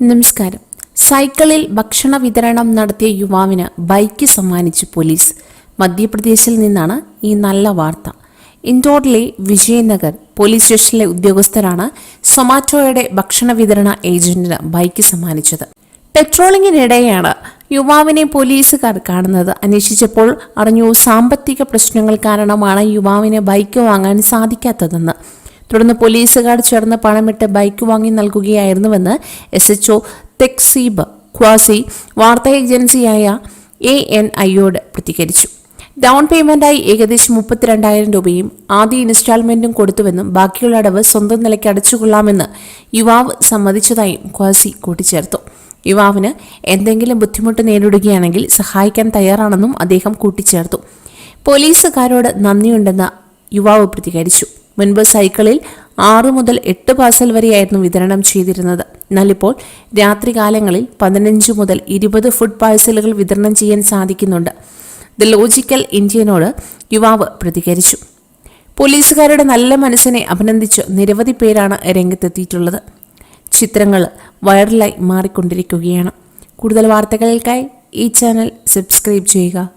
നമസ്കാരം. സൈക്കിളിൽ ഭക്ഷണ വിതരണം നടത്തിയ യുവാവിന് ബൈക്ക് സമ്മാനിച്ചു പോലീസ്. മധ്യപ്രദേശിൽ നിന്നാണ് ഈ നല്ല വാർത്ത. ഇൻഡോറിലെ വിജയനഗർ പോലീസ് സ്റ്റേഷനിലെ ഉദ്യോഗസ്ഥരാണ് സൊമാറ്റോയുടെ ഭക്ഷണ വിതരണ ഏജന്റിന് ബൈക്ക് സമ്മാനിച്ചത്. പെട്രോളിങ്ങിനിടെയാണ് യുവാവിനെ പോലീസുകാർ കാണുന്നത്. അന്വേഷിച്ചപ്പോൾ അറിഞ്ഞു സാമ്പത്തിക പ്രശ്നങ്ങൾ കാരണമാണ് യുവാവിന് ബൈക്ക് വാങ്ങാൻ സാധിക്കാത്തതെന്ന്. തുടർന്ന് പോലീസുകാർ ചേർന്ന് പണമിട്ട് ബൈക്ക് വാങ്ങി നൽകുകയായിരുന്നുവെന്ന് എസ് എച്ച് ഒ തെക്സീബ് ക്വാസി വാർത്താ ഏജൻസിയായ എ എൻ ഐയോട് പ്രതികരിച്ചു. ഡൗൺ പേയ്മെന്റായി ഏകദേശം മുപ്പത്തിരണ്ടായിരം രൂപയും ആദ്യ ഇൻസ്റ്റാൾമെന്റും കൊടുത്തുവെന്നും ബാക്കിയുള്ള അടവ് സ്വന്തം നിലയ്ക്ക് അടച്ചുകൊള്ളാമെന്ന് യുവാവ് സമ്മതിച്ചതായും ക്വാസി കൂട്ടിച്ചേർത്തു. യുവാവിന് എന്തെങ്കിലും ബുദ്ധിമുട്ട് നേരിടുകയാണെങ്കിൽ സഹായിക്കാൻ തയ്യാറാണെന്നും അദ്ദേഹം കൂട്ടിച്ചേർത്തു. പോലീസുകാരോട് നന്ദിയുണ്ടെന്ന് യുവാവ് പ്രതികരിച്ചു. മുൻപ് സൈക്കിളിൽ ആറു മുതൽ എട്ട് പാസൽ വരെയായിരുന്നു വിതരണം ചെയ്തിരുന്നത്. എന്നാൽ ഇപ്പോൾ രാത്രികാലങ്ങളിൽ പതിനഞ്ച് മുതൽ ഇരുപത് ഫുഡ് പാഴ്സലുകൾ വിതരണം ചെയ്യാൻ സാധിക്കുന്നുണ്ട്. ദ ലോജിക്കൽ ഇന്ത്യനോട് യുവാവ് പ്രതികരിച്ചു. പോലീസുകാരുടെ നല്ല മനസ്സിനെ അഭിനന്ദിച്ച് നിരവധി പേരാണ് രംഗത്തെത്തിയിട്ടുള്ളത്. ചിത്രങ്ങൾ വൈറലായി മാറിക്കൊണ്ടിരിക്കുകയാണ്. കൂടുതൽ വാർത്തകൾക്കായി ഈ ചാനൽ സബ്സ്ക്രൈബ് ചെയ്യുക.